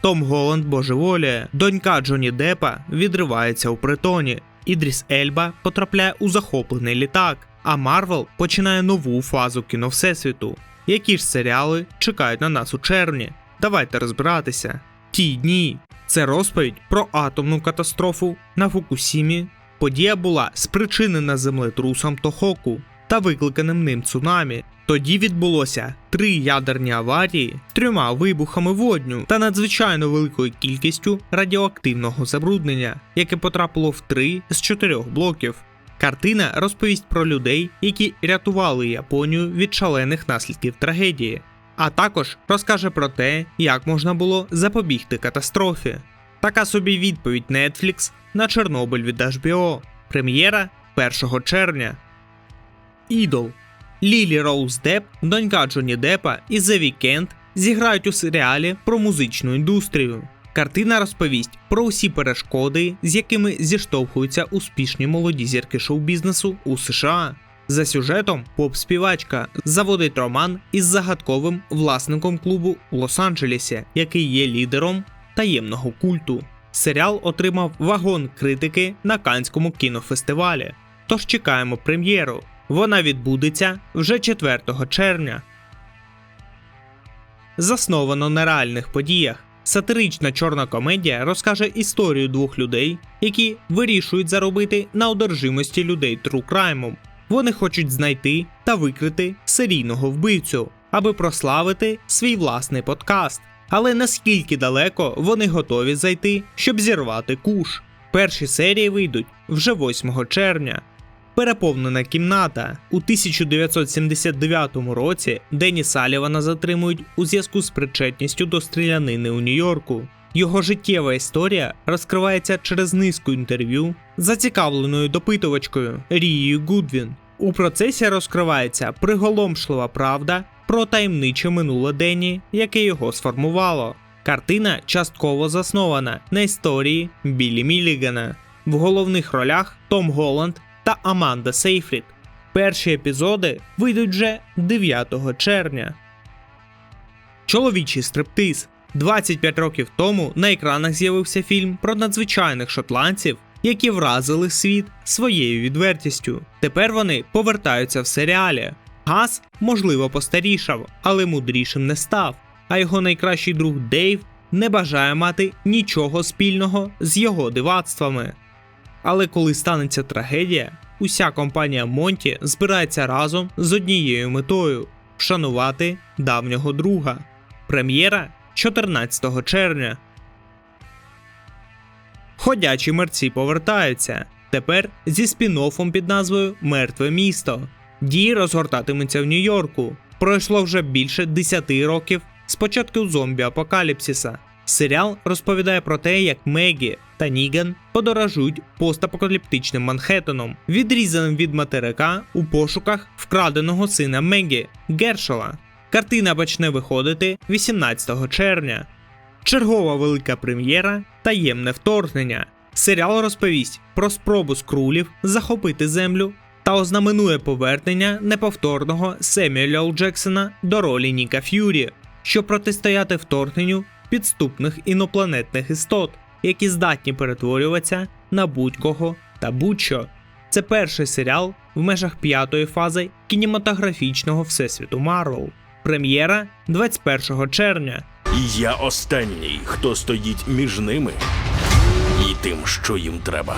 Том Голланд божеволіє, донька Джоні Деппа відривається у притоні. Ідріс Ельба потрапляє у захоплений літак, а Марвел починає нову фазу кіно Всесвіту. Які ж серіали чекають на нас у червні? Давайте розбиратися. Ті дні це розповідь про атомну катастрофу на Фукусімі. Подія була спричинена землетрусом Тохоку та викликаним ним цунамі. Тоді відбулося три ядерні аварії, трьома вибухами водню та надзвичайно великою кількістю радіоактивного забруднення, яке потрапило в три з чотирьох блоків. Картина розповість про людей, які рятували Японію від шалених наслідків трагедії, а також розкаже про те, як можна було запобігти катастрофі. Така собі відповідь Netflix на Чорнобиль від HBO. Прем'єра 1 червня. Ідол. Лілі Роуз Депп, донька Джоні Деппа і The Weeknd зіграють у серіалі про музичну індустрію. Картина розповість про усі перешкоди, з якими зіштовхуються успішні молоді зірки шоу-бізнесу у США. За сюжетом поп-співачка заводить роман із загадковим власником клубу у Лос-Анджелесі, який є лідером таємного культу. Серіал отримав вагон критики на Канському кінофестивалі. Тож чекаємо прем'єру. Вона відбудеться вже 4 червня. Засновано на реальних подіях. Сатирична чорна комедія розкаже історію двох людей, які вирішують заробити на одержимості людей трукраймом. Вони хочуть знайти та викрити серійного вбивцю, аби прославити свій власний подкаст. Але наскільки далеко вони готові зайти, щоб зірвати куш? Перші серії вийдуть вже 8 червня. Переповнена кімната у 1979 році Дені Салівана затримують у зв'язку з причетністю до стрілянини у Нью-Йорку. Його життєва історія розкривається через низку інтерв'ю з зацікавленою допитувачкою Рією Гудвін. У процесі розкривається приголомшлива правда про таємниче минуле Дені, яке його сформувало. Картина частково заснована на історії Біллі Мілігана. В головних ролях Том Голланд та Аманда Сейфрід. Перші епізоди вийдуть вже 9 червня. Чоловічий стриптиз. 25 років тому на екранах з'явився фільм про надзвичайних шотландців, які вразили світ своєю відвертістю. Тепер вони повертаються в серіалі. Газ, можливо, постарішав, але мудрішим не став. А його найкращий друг Дейв не бажає мати нічого спільного з його дивацтвами. Але коли станеться трагедія, уся компанія Монті збирається разом з однією метою вшанувати давнього друга. Прем'єра 14 червня. Ходячі мерці повертаються. Тепер зі спін-оффом під назвою Мертве місто. Дії розгортатимуться в Нью-Йорку. Пройшло вже більше 10 років з початку зомбі-апокаліпсиса. Серіал розповідає про те, як Мегі та Ніган подорожують постапокаліптичним Манхеттеном, відрізаним від материка у пошуках вкраденого сина Мегі Гершела. Картина почне виходити 18 червня. Чергова велика прем'єра таємне вторгнення. Серіал розповість про спробу скрулів захопити землю та ознаменує повернення неповторного Семюеля Л. Джексона до ролі Ніка Ф'юрі, щоб протистояти вторгненню підступних інопланетних істот, які здатні перетворюватися на будь-кого та будь-що. Це перший серіал в межах п'ятої фази кінематографічного всесвіту Марвел. Прем'єра 21 червня. І я останній, хто стоїть між ними і тим, що їм треба.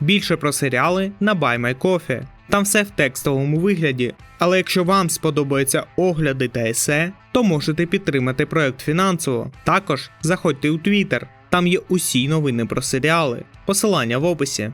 Більше про серіали на Buy My Coffee. Там все в текстовому вигляді. Але якщо вам сподобаються огляди та есе, то можете підтримати проект фінансово. Також заходьте у Twitter, там є усі новини про серіали. Посилання в описі.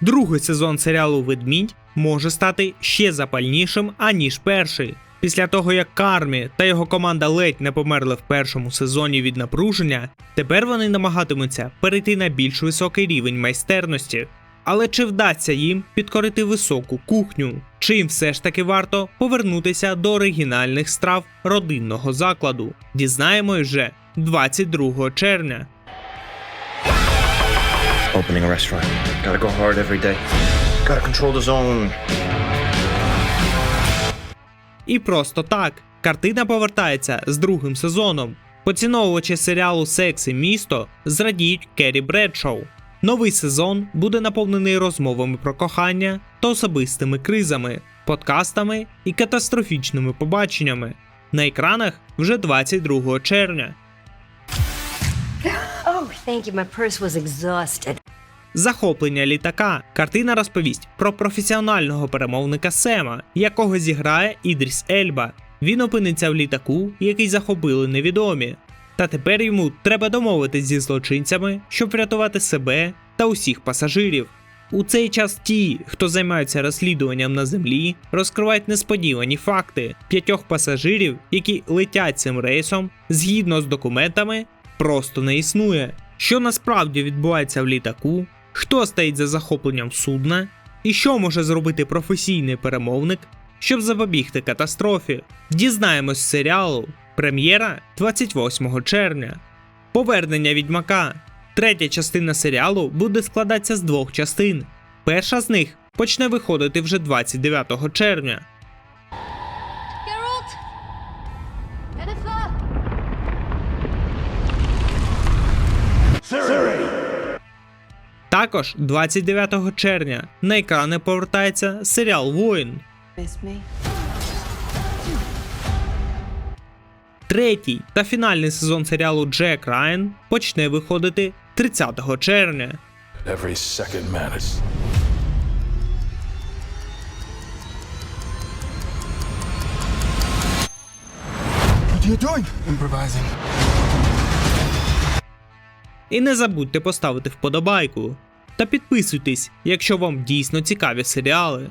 Другий сезон серіалу Ведмідь може стати ще запальнішим, аніж перший. Після того, як Кармі та його команда ледь не померли в першому сезоні від напруження, тепер вони намагатимуться перейти на більш високий рівень майстерності. Але чи вдасться їм підкорити високу кухню? Чи їм все ж таки варто повернутися до оригінальних страв родинного закладу? Дізнаємось вже 22 червня. Opening a restaurant. Gotta go hard every day. Gotta control the zone. І просто так. Картина повертається з другим сезоном. Поціновувачі серіалу Секс і місто зрадіють Керрі Бредшоу. Новий сезон буде наповнений розмовами про кохання та особистими кризами, подкастами і катастрофічними побаченнями. На екранах вже 22 червня. Oh, thank you. My purse was exhausted. Захоплення літака. Картина розповість про професіонального перемовника Сема, якого зіграє Ідріс Ельба. Він опиниться в літаку, який захопили невідомі. Та тепер йому треба домовитись зі злочинцями, щоб врятувати себе та усіх пасажирів. У цей час ті, хто займаються розслідуванням на землі, розкривають несподівані факти п'ятьох пасажирів, які летять цим рейсом, згідно з документами, просто не існує. Що насправді відбувається в літаку, хто стоїть за захопленням судна, і що може зробити професійний перемовник, щоб запобігти катастрофі. Дізнаємось з серіалу. Прем'єра 28 червня. Повернення відьмака. Третя частина серіалу буде складатися з двох частин. Перша з них почне виходити вже 29 червня. Також 29 червня на екрани повертається серіал Воїн. Третій та фінальний сезон серіалу Джек Райан почне виходити 30 червня. Every second matters. What are you doing? Improvising. І не забудьте поставити вподобайку та підписуйтесь, якщо вам дійсно цікаві серіали.